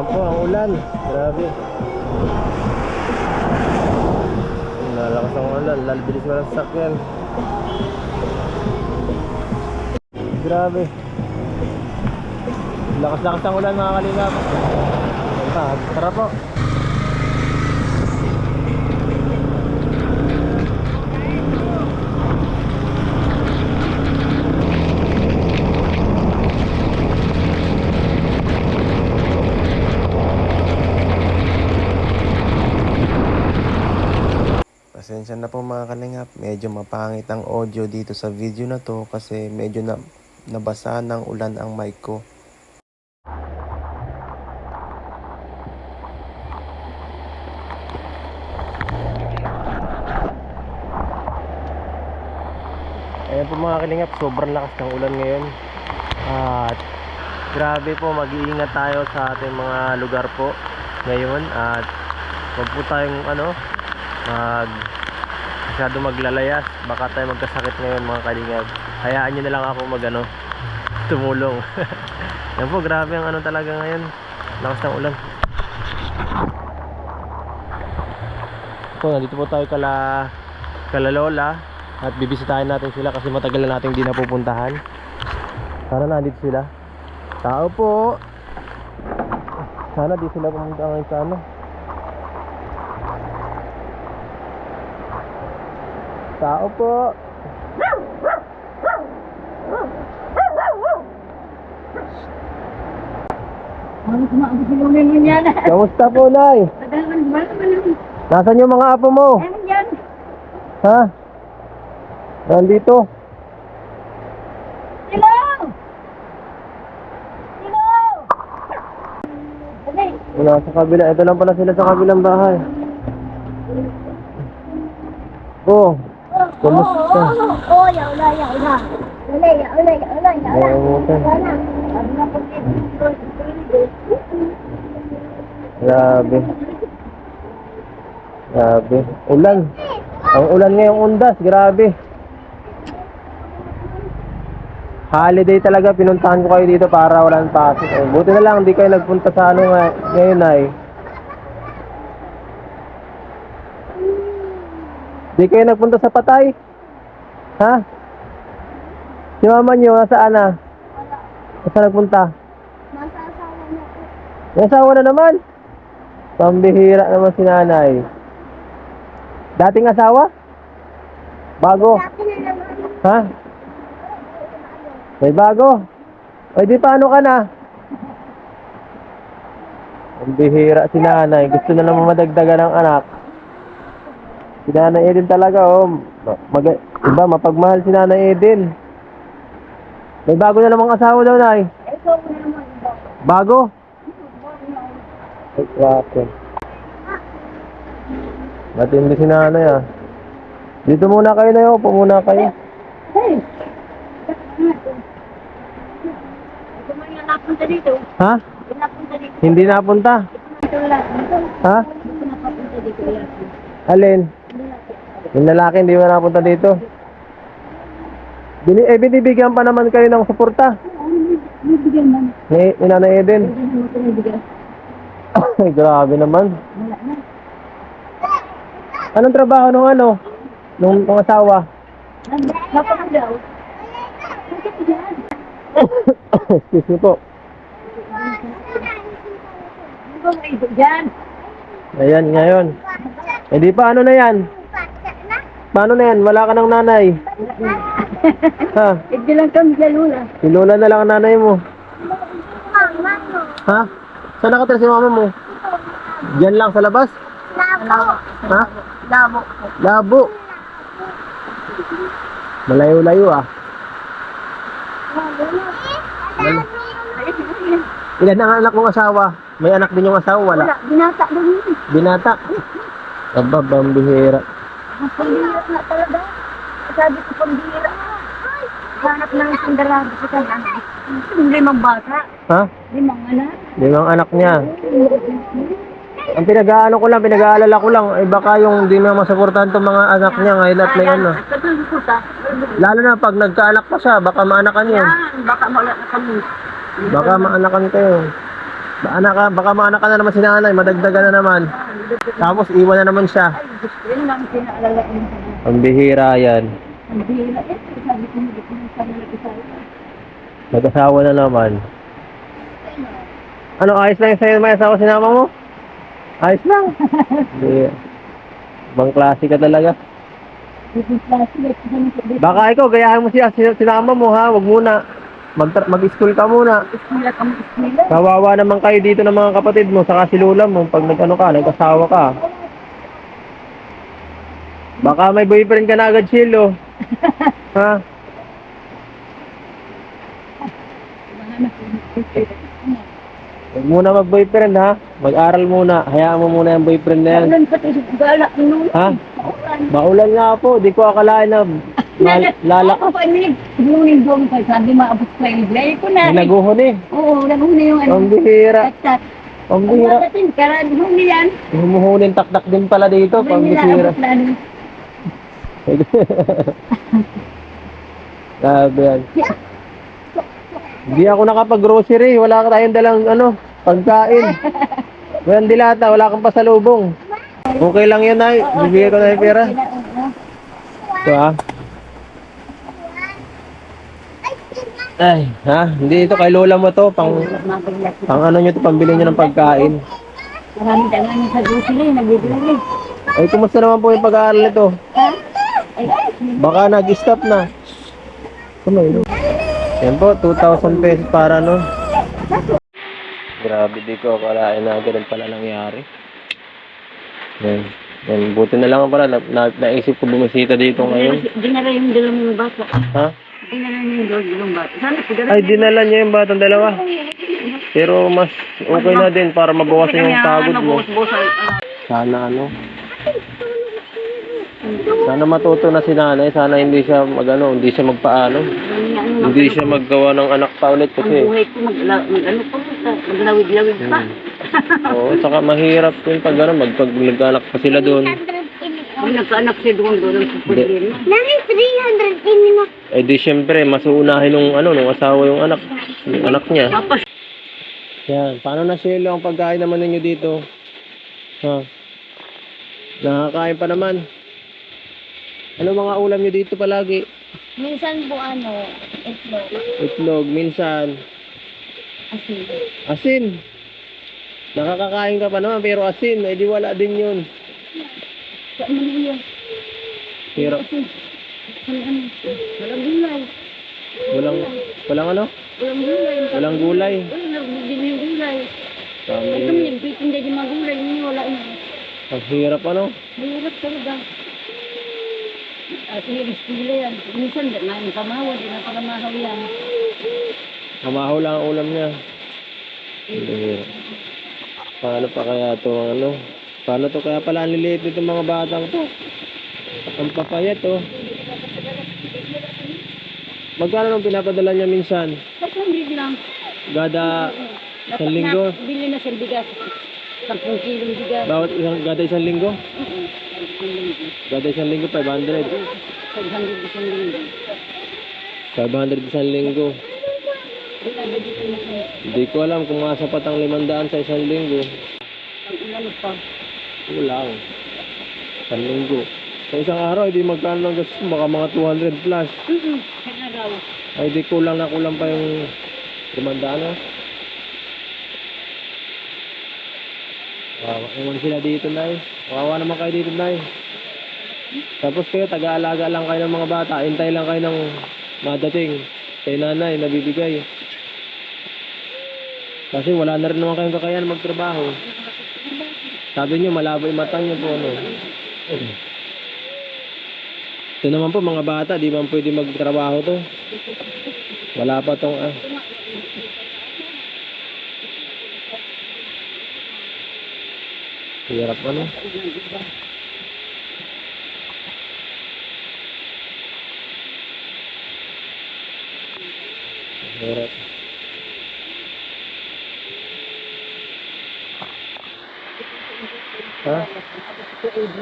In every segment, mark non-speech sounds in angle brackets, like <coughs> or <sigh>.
Yan po ang ulan. Grabe. Lalakas ang ulan. Lalbilis mo ng sasakyan. Grabe. Lakas-lakas ang ulan mga kalingap. Tara po. Pasensya na po mga kalingap, medyo mapangit ang audio dito sa video na to kasi medyo na nabasa ng ulan ang mic ko. Ayan po mga kalingap, sobrang lakas ng ulan ngayon. At grabe po, mag-iingat tayo sa ating mga lugar po ngayon. At huwag po tayong ano, mag masyado maglalayas. Baka tayo magkasakit ngayon mga kalingap. Hayaan nyo na lang ako mag ano <laughs> tumulong. <laughs> Yan po grabe ang ano talaga ngayon. Lakas ng ulan. Po nandito po tayo kala kala lola. At bibisitahin natin sila kasi matagal na natin hindi napupuntahan. Sana nandito sila. Tao po! Sana di sila pumunta ngayon sa ano Tao po. Ano kumaabot yung mga naman yan? Kamusta po, Nay? Madalang ba. Nasaan yung mga apo mo? Yan? Ha? Nandito. Hello! Hello! Dali! Wala sa kabila. Ito lang pala sila sa kabilang bahay. Oh, Kumusta? Oh, oh, oh, yaw na, yaw na. Yaw na, yaw na, yaw na. Yaw na. Na grabe. Grabe. Ulan. Ang ulan ngayong undas. Grabe. Holiday talaga. Pinuntahan ko kayo dito para walang pasok. Eh, buti na lang hindi kayo nagpunta sa ano nga, ngayon ay. Di kayo nagpunta sa patay? Ha? Si mama niyo, nasaan na? Saan nagpunta? Nasa asawa niya po. May asawa na naman. Pambihira naman si nanay. Dating asawa? Bago? Dati na naman. Ha? May bago? Ay di paano ka na? Pambihira si nanay. Gusto na naman madagdagan ng anak. Si nanay Eden talaga oh. Mag iba, mapagmahal si nanay Eden. May bago na namang asawa daw nay. Ikaw na naman. ikaw. Bago? Ay, grabe. Matindi si nanay ah. Dito muna kayo na yun. Upo muna kayo. Hey! Ito yung napunta dito. Ha? Ito napunta dito. Hindi napunta. Ito lang. Ito. Ha? Ito napunta dito. Wala. Alin? Yung lalaki hindi mo napunta dito. Bini eh, binibigyan pa naman kayo ng suporta. Bibigyan man. Ni, ni Nanay Eden. <laughs> Ay, grabe naman. Wala. Anong trabaho nung ano? Nung, nung asawa? Bakit <coughs> yan? Excuse me po. Ayan, ngayon. Eh di pa, ano na yan? Paano na yan? Wala ka ng nanay. Ha? Ito lang kami sa lula. Si Lola na lang ang nanay mo. Ha? Saan nakatira si mama mo? Diyan lang sa labas? Labo. Ha? Labo. Labo. Malayo-layo ah. Mal- Ilan ang anak mong asawa? May anak din yung asawa? Wala. Wala. Binata lang yun. Binata. Aba, bambihira. Ang pambihira na talaga. Sabi ko pambihira. Hanap ng sandarago sa kanya. Limang bata. Ha? Limang anak. Limang anak niya. Ang pinag-aano ko lang, pinag-aalala ko lang, ay baka yung di na masuportahan tong mga anak niya ngayon at may ano. Lalo na pag nagkaanak pa siya, baka maanakan yun. Baka wala na kami. Baka maanakan kayo. Anak ka, baka maanak ka na naman si nanay, madagdagan na naman. Tapos iwan na naman siya. Ang bihira yan. Nag-asawa na naman. Ano, ayos lang sa'yo may asawa sinama mo? Ayos lang. Hindi. Ibang klase ka talaga. Baka ikaw, gayahin mo siya, sin- sinama mo ha, wag muna. Mag mag-school ka muna. Ismila kami, ismila. Kawawa naman kayo dito ng mga kapatid mo, saka si Lula mo, pag nag-ano ka, nag-asawa ka. Baka may boyfriend ka na agad, Shilo. <laughs> ha? Huwag muna mag-boyfriend ha. Mag-aral muna. Hayaan mo muna yung boyfriend na yan. Ulan pati, ano? Ha? Ulan. Maulan nga po. Di ko akalain na mal- lalakas. Ako pa nilig, ngunit doon pa, sabi maabot ko yung blay ko na. Ginaguhon eh. Oo, naghuni yung ano. Ang bihira. Tat-tat. Ang Ang bihira. matatin, kara, huni yan. Humuhunin taktak din pala dito. Nila, bihira. na ano. <laughs> Grabe yan. Hindi ako nakapag-grocery. Wala ka tayong dalang ano, pagkain. Walang dilata, wala kang pasalubong. Okay lang yun, ay. Bibigay ko na yung pera. Ito ah. Ay, ha? Hindi ito kay lola mo to. Pang, pang ano nyo to, pambili nyo ng pagkain. Marami tangan sa grocery, nagbibili. Ay, kumusta naman po yung pag-aaral nito? Baka nag-stop na. Ano Yan po, 2,000 pesos para no. Grabe, di ko akalain na ganun pala nangyari. Yan. Yan. Buti na lang pala, na, na, naisip ko bumisita dito ngayon. dinala yung dalawang bata. Ha? Dinala yung dalawang bata. Sana sigara. Ay, dinala niya yung batang dalawa. Pero mas okay na din para mabawasan yung pagod mo. Sana ano. Sana matuto na si nanay. Sana hindi siya magano, hindi siya magpaano. Hindi siya maggawa ng anak pa ulit Ang kasi. buhay ko mag, mag ano pa, maglawid-lawid pa. Hmm. Oo, saka mahirap yun pag ano, magpag nag-anak pa sila doon. Pag nagkaanak siya doon, doon ang supulirin. Nani, 300 in na. Eh di syempre, mas uunahin nung ano, nung asawa yung anak, yung anak niya. Tapos, Yan, paano na sila ang pagkain naman ninyo dito? Ha? Nakakain pa naman. Ano mga ulam nyo dito palagi? Minsan po ano, itlog. Itlog, minsan. Asin. Asin. Nakakakain ka pa naman, pero asin, eh di wala din yun. Hirap. Ano? Walang gulay. Walang, walang ano? Walang gulay. Walang gulay. Walang gulay. Ito Kami, mo nagtitinda yung mga gulay. Hindi wala na. ang hirap ano? Mahirap talaga. At yung estilo yan. Minsan, na yung kamawa, di na pakamahaw yan. Mamahaw lang ang ulam niya. Hirap. Paano pa kaya to ano? Paano to kaya pala ang liliit nitong mga batang to? Ang papayat oh. Magkano nung pinapadala niya minsan? Kasi hindi lang. Gada isang linggo? Bili na siyang bigas. 10 kilong bigas. Bawat isang gada isang linggo? Gada isang linggo 500. 500 isang linggo. 500 isang linggo. Hindi ko alam kung masapat ang 500 sa isang linggo. Ang ulan pa. Kulang. Isang linggo. Sa isang araw, hindi magkano ng gastos mo? Baka mga 200 plus. Ay, di kulang na kulang pa yung limandaan, no? Kawawa naman sila dito, Nay. Kawawa naman kayo dito, Nay. Tapos kayo, taga-alaga lang kayo ng mga bata. Hintay lang kayo ng madating. Kay nanay, nabibigay. Kasi wala na rin naman kayong kakayahan magtrabaho. Sabi nyo, malabo yung mata nyo po, ano. Ito naman po, mga bata, di man pwede magtrabaho to. Wala pa tong ah. Hirap ano? Hirap. Ha?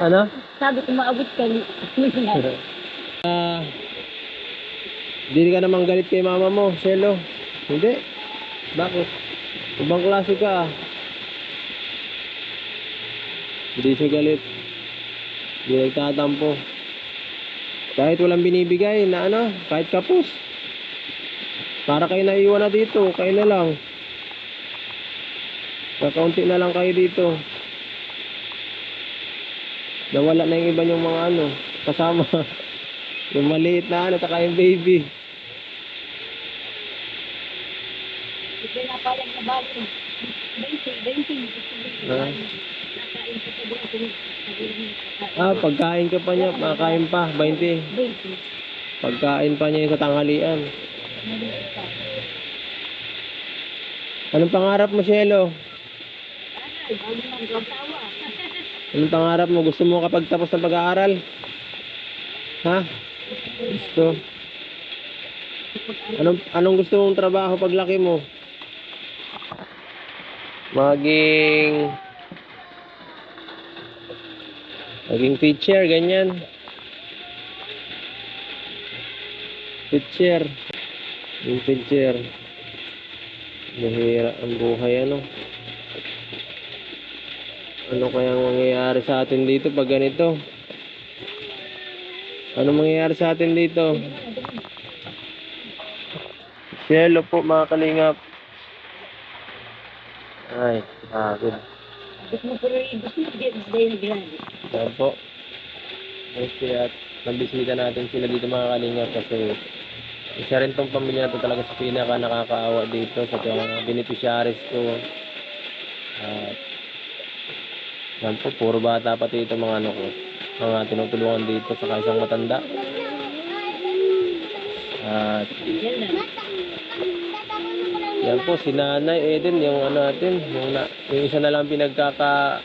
Ano? Sabi ko maabot ka. <laughs> Ah, hindi ka naman galit kay mama mo, Shelo. Hindi. Bakit? Ibang klase ka ah. Hindi siya galit. Hindi nagtatampo. Kahit walang binibigay na ano, kahit kapos. Para kayo naiwan na dito, kayo na lang. Kakaunti na lang kayo dito. Nawala na yung iba yung mga ano, kasama. <laughs> yung maliit na ano, taka yung baby. Hindi na pala na bali. 20, 20. Ah. Ah, pagkain ka pa niya, makakain pa, 20. 20. Pagkain pa niya yung sa tanghalian. Anong pangarap mo, Shelo? Bago gasawa. Anong pangarap mo? Gusto mo kapag tapos ng pag-aaral? Ha? Gusto. Anong, anong gusto mong trabaho paglaki mo? Maging... Maging teacher, ganyan. Teacher. Yung teacher. Mahira ang buhay, ano? Ano kayang mangyayari sa atin dito pag ganito? Ano mangyayari sa atin dito? Cielo po mga kalingap. Ay, pagod. Gusto mo pero gusto mo dahil grande. Yan po. Nabisita natin sila dito mga kalingap kasi isa rin tong pamilya na to talaga sa pinaka nakakaawa dito sa mga beneficiaries ko. At yan po, puro bata pati ito mga ano ko. Mga tinutulungan dito sa isang matanda. At Yan po, si Nanay Eden, yung ano natin, yung, na, yung isa na lang pinagkaka,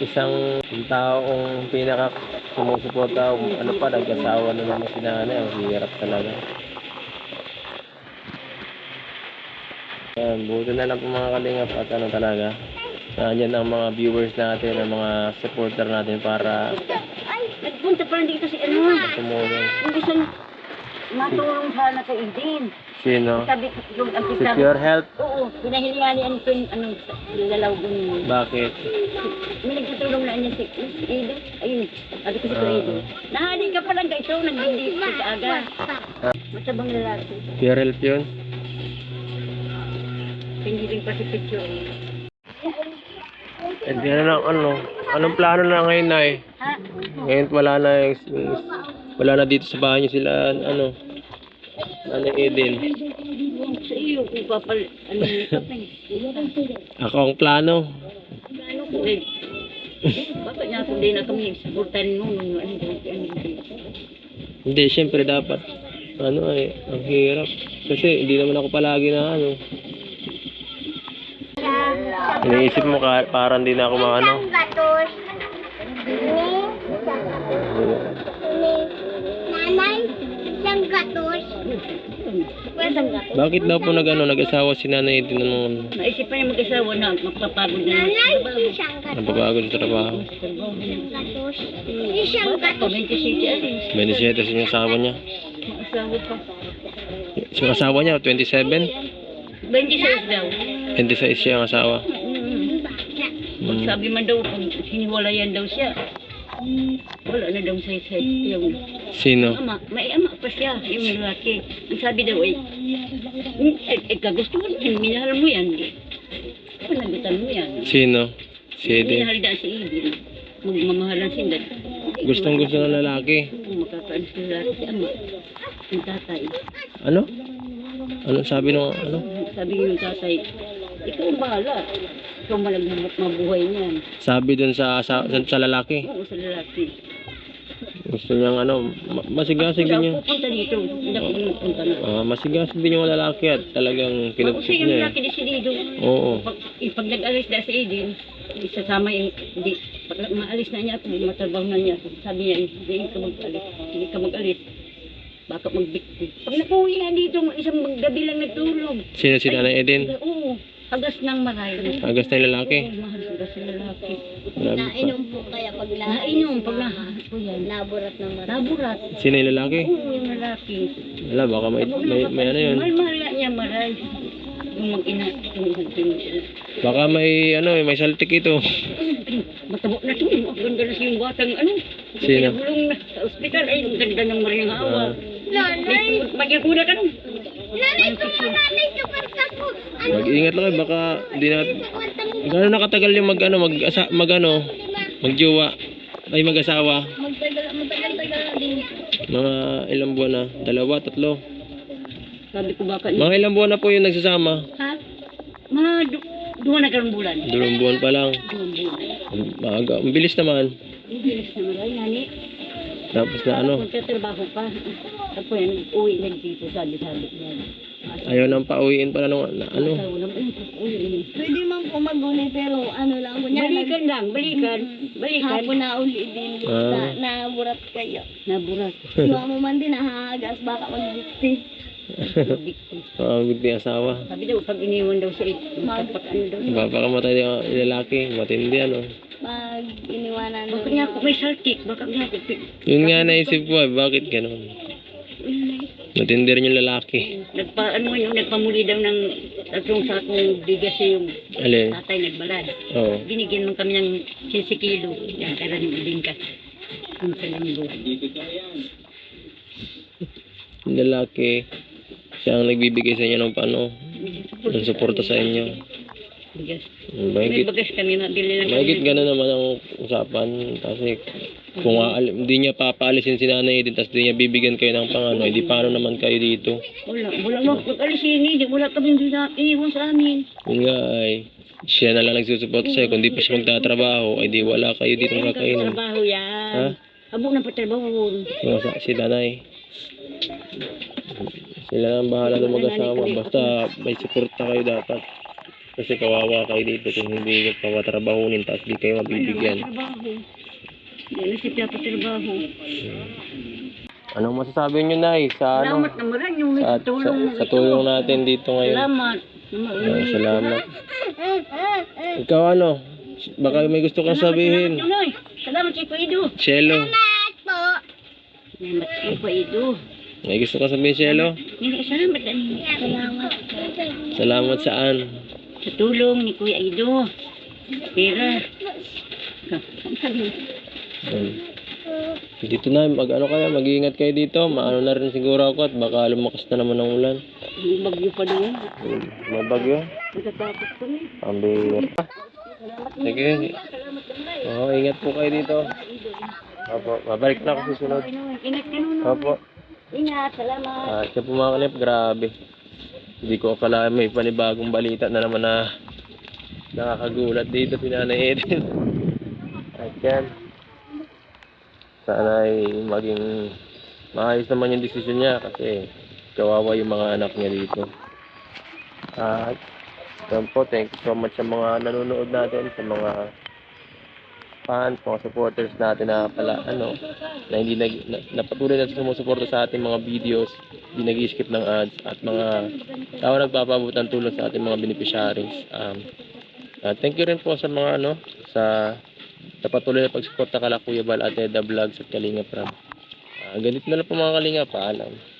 isang taong pinaka sumusuporta ano pa nag-asawa na naman si nanay ang hirap talaga yan buto na lang po mga kalingap at ano talaga nandiyan ang mga viewers natin ang mga supporter natin para Ay, nagpunta pa rin dito si ano. tumulong Yung isang matulong sana kay Idin. sino Sabi ko, yung ang sabi, secure health oo, pinahilingan ni Anton, ano, lalaw dun. bakit May nagtutulong na niya si Idin. Ayun, sabi ko si Ah. Idin. Nahali ka pa lang ito, nagbindi ko sa aga. Masabang lalaki. secure health yun Piniling pa si Picho. hindi na lang ano anong plano na ngayon ay Ha? Ngayon wala na yung, wala na dito sa bahay niyo sila ano ano Eden. Sa iyo, kung papal, ano yung kapay. Ako ang plano. Ano ko eh. Bakit nga kung di na kami suportan mo, ano, ano, ano, Hindi, syempre dapat ano ay ang hirap kasi hindi naman ako palagi na ano. Iniisip mo ka, parang hindi na ako maano. Gatos. Nanay, isang gatos. Isang gato. Bakit daw po nag ano, nag-asawa si Nanay Eden ng ano, Naisip pa niya mag-asawa na magpapagod na Nanay, sa trabaho. isang gatos. napapagod sa trabaho. Gatos. Isang Bata pa, gatos. 27 alis. 27 sa yung asawa niya. Mag-asawa pa. Yung asawa niya, 27? 26 daw. 26 siya ang asawa. Mm. Pag Hmm. sabi man daw, pag hiniwalayan daw siya, wala na daw sa sa yung Sino? ama. May ama pa siya, yung lalaki. Ang sabi daw ay, eh, eh, kagusto mo yan, minahal mo yan. Panagutan mo yan. Sino? Si Eden. Minahal daw si Ibin. Magmamahalan sila. Gustong gusto ng lalaki. Kung makakaano sa lalaki si ama. Yung tatay. Ano? Ano sabi nung ano? Sabi yung tatay, ikaw ang bahala. Ikaw malag mabuhay niyan. Sabi dun sa sa, sa, sa lalaki. Oo, sa lalaki. Gusto niyang ano, ma- masigasig Ako din yung pupunta dito. Hindi ako pupunta na. ah, masigasig din yung lalaki at talagang Ako pinupsik siya yung niya. lalaki desidido. Eh. Oo. Pag, eh, pag nag-alis na si Eden, isasama yung, hindi, pag maalis na niya, kung matrabaho na niya, sabi niya, hindi ka mag-alis, hindi ka mag-alis. Baka magbikti. Pag nakuwi nga dito, isang gabi lang nagtulog. Sino si Nanay Eden? Oo, hagas ng maray. Agas na yung lalaki. Oo, mahal hagas ng lalaki. Grabe pa. po kaya pag Nainom, pag na, po yan. Naburat na marat. Naburat. Sino yung lalaki? Oo, yung lalaki. Wala, baka may, may, may ano yun. Mahal, mahal niya, maray. Yung mag-ina, yung. Baka may ano, may saltik ito. Matabo na to. Ang ganda na siyang batang ano. Sino? Bulong na sa ospital. Ay, ang ganda ng maring hawa. Ah. Nanay, Magyakuna ka nung. nanay ko mo nanay sa kwarta ko. Ano? Mag-ingat lang kayo, baka hindi na... Gano'n nakatagal yung mag ano, mag, asa, mag ano, magjowa, ay mag-asawa. Magtagal, matagal-tagal na din. Mga ilang buwan na, dalawa, tatlo. Sabi ko baka Mga ilang buwan na po yung nagsasama. Ha? Mga du- duwa na karang bulan. Dalawang buwan pa lang. Duwang bulan. Ang Maaga, ang bilis naman. Ang bilis na maray, nani. Tapos na ano, Magtatrabaho pa. Tapos yan, uwi na dito, sabi-sabi niya. Ayaw nang pauwiin pala nung na, ano. Asawa na, "Ay, uwi. Pwede man po pero ano lang po Balikan lang, balikan. Balikan. Hapon na uli din. Ah. Na, naburat kayo. Naburat. Iwa mo man din nahahagas baka magbukti. Bigti. Pagod ni asawa. Sabi daw, pag iniwan daw siya, magpapak ano daw. Mapapakamatay yung lalaki, matindi ano. Pag iniwanan Baka niya ako may saltik, baka niya. Yun nga naisip ko, eh, bakit ganun? Matindi rin yung lalaki. Nagpa, ano yun, nagpamuli daw ng tatlong sakong bigas yung Alin? tatay nagbalad. Oo. Binigyan mo kami ng 15 kilo. Yan, kaya rin din ka. Yung sa linggo. Yung lalaki, siya ang nagbibigay sa inyo ng paano, ng suporta sa inyo. Bigas. May Mahigit, bagas kami, mabili lang mahigit gano'n naman ang usapan. Kasi kung aal- hindi niya papaalisin si nanay din, tapos hindi niya bibigyan kayo ng pangano, hindi paano naman kayo dito. Wala, wala mo. Pag-alis yun, hindi. Wala kami hindi na iniwan sa amin. Yun nga ay, siya na lang nagsusupport sa'yo. Kung di pa siya magtatrabaho, ay di wala kayo dito Ay, kakainin. trabaho yan. Ha? Habok na patrabaho. Yung sa, si nanay. Sila na ang bahala ng mag-asawa. Basta may suporta kayo dapat. Kasi kawawa kayo dito kung hindi ka patrabahunin tapos di kayo mabibigyan. Trabaho. Hindi na siya patrabaho. Anong masasabi nyo, Nay, sa ano? Salamat naman yung Sa, tulong. sa tulong natin dito ngayon. Salamat. Ay, salamat. Ikaw ano? Baka may gusto kang sabihin. Salamat. Salamat kay. Cielo. Salamat po. Salamat kay Paido. May gusto kang sabihin, din. Salamat. Salamat saan? Sa tulong ni Kuya Ido. Pera. Um, dito na, mag ano kayo, mag-iingat kayo dito. Maano na rin siguro ako at baka lumakas na naman ang ulan. Yung bagyo pa doon. Hmm, May bagyo. Natatakot kami. Pambihir. Sige. Oo, ingat po kayo dito. Opo, mabalik na ako susunod. Ingat ka nun. Opo. Ingat. Salamat. Ah, siya po mga kalip, grabe. Hindi ko akala may panibagong balita na naman na nakakagulat dito pinanay Eden. <laughs> At yan. Sana ay maging maayos naman yung desisyon niya kasi kawawa yung mga anak niya dito. At yan po, thank you so much sa mga nanonood natin, sa mga fans, mga supporters natin na pala, ano, na hindi nag, na, na patuloy na sumusuporta sa ating mga videos, hindi nag-skip ng ads, at mga tao nagpapabot ng tulong sa ating mga beneficiaries. Um, uh, thank you rin po sa mga, ano, sa, sa patuloy na pagsuporta kala Kuya Bal at Eda Vlogs at Kalinga Pram. Uh, ganito na lang po mga Kalinga, paalam.